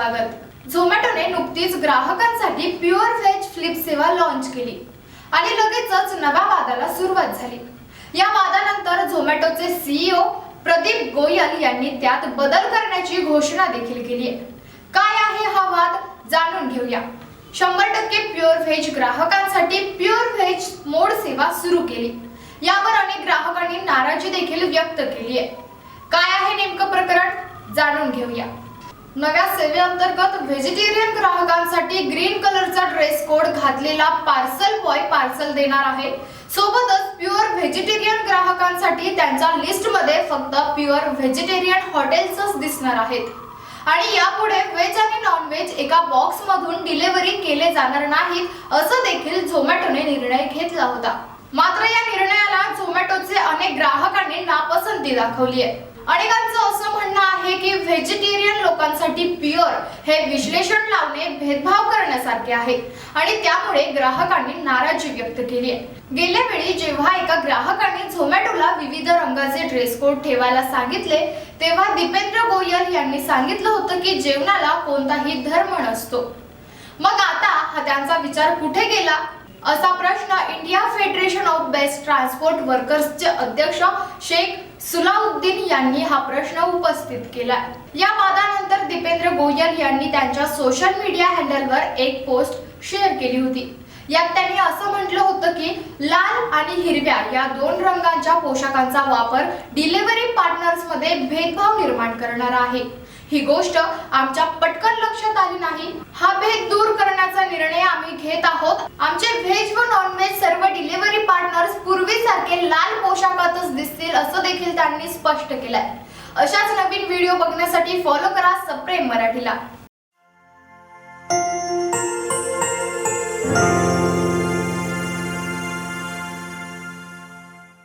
स्वागत. झोमॅटोने नुकतीच ग्राहकांसाठी प्युअर व्हेज फ्लिप सेवा लॉन्च केली. आणि लगेचच नव्या वादाला सुरुवात झाली. या वादानंतर झोमॅटोचे सीईओ प्रदीप गोयल यांनी त्यात बदल करण्याची घोषणा देखील केली आहे. काय आहे हा वाद? जाणून घेऊया. शंभर टक्के प्युअर व्हेज ग्राहकांसाठी प्युअर व्हेज मोड सेवा सुरू केली. यावर अनेक ग्राहकांनी नाराजी देखील व्यक्त केली आहे. काय आहे नेमकं प्रकरण? जाणून घेऊया. नव्या सेवेअंतर्गत व्हेजिटेरियन ग्राहकांसाठी ग्रीन कलरचा ड्रेस कोड घातलेला पार्सल बॉय पार्सल देणार आहे. सोबतच प्युअर व्हेजिटेरियन ग्राहकांसाठी त्यांच्या लिस्टमध्ये फक्त प्युअर व्हेजिटेरियन हॉटेल्सच दिसणार आहेत. आणि यापुढे व्हेज आणि नॉन व्हेज एका बॉक्स मधून डिलिव्हरी केले जाणार नाहीत असं देखील झोमॅटोने निर्णय घेतला होता. मात्र या निर्णयाला झोमॅटोचे अनेक ग्राहकांनी नापसंती दाखवली आहे. अनेकांचे आहे की व्हेजिटेरियन लोकांसाठी प्युअर हे विश्लेषण लावणे भेदभाव करण्यासारखे आहे. आणि त्यामुळे ग्राहकांनी नाराजी व्यक्त केली आहे. गेल्या वेळी जेव्हा एका ग्राहकाने झोमॅटोला विविध रंगाचे ड्रेस कोड ठेवायला सांगितले तेव्हा दीपेंद्र गोयल यांनी सांगितलं होतं की जेवणाला कोणताही धर्म नसतो. मग आता हा त्यांचा विचार कुठे गेला? असा प्रश्न India federation of best transport वर्कर्सचे अध्यक्ष शेख सुलाउद्दीन यांनी हा प्रश्न उपस्थित केला या वादानंतर दीपेंद्र गोयल यांनी त्यांच्या सोशल मीडिया हँडलवर एक पोस्ट शेअर केली होती. यात त्यांनी असं म्हटलं होतं की लाल आणि हिरव्या या दोन रंगांच्या पोशाखांचा वापर डिलिव्हरी पार्टनर्समध्ये भेदभाव निर्माण करणारा आहे. ही गोष्ट आमच्या पटकन लक्षात आली नाही. हा भेद दूर करण्याचा निर्णय आम्ही घेत आहोत. आमचे व्हेज व नॉनव्हेज सर्व डिलिव्हरी पार्टनर्स पूर्वीसारखे लाल पोशाखातच दिसतील असं देखील त्यांनी स्पष्ट केलंय. अशाच नवीन व्हिडिओ बघण्यासाठी फॉलो करा सप्रेम मराठीला.